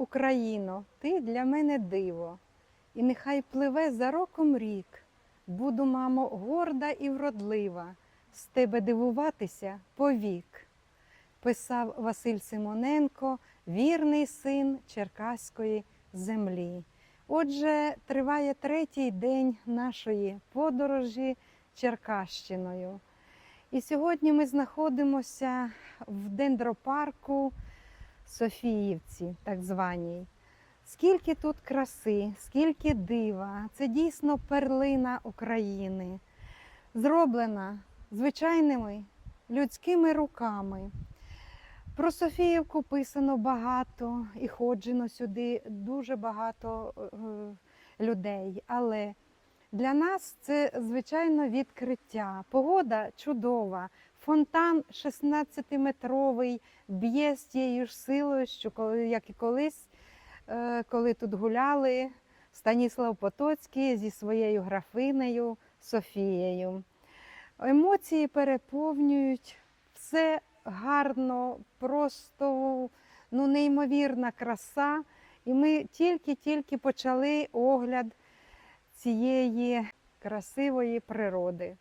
Україно, ти для мене диво, і нехай пливе за роком рік. Буду, мамо, горда і вродлива, з тебе дивуватися повік. Писав Василь Симоненко, вірний син Черкаської землі. Отже, триває третій день нашої подорожі Черкащиною. І сьогодні ми знаходимося в дендропарку Софіївці, так званій. Скільки тут краси, скільки дива, це дійсно перлина України, зроблена звичайними людськими руками. Про Софіївку писано багато і ходжено сюди дуже багато е, людей. Але для нас це звичайно відкриття. Погода чудова, фонтан 16-метровий, б'є з тією ж силою, що коли, як і колись, е, коли тут гуляли Станіслав Потоцький зі своєю графинею Софією. Емоції переповнюють все гарно, просто ну, неймовірна краса. І ми тільки-тільки почали огляд цієї красивої природи.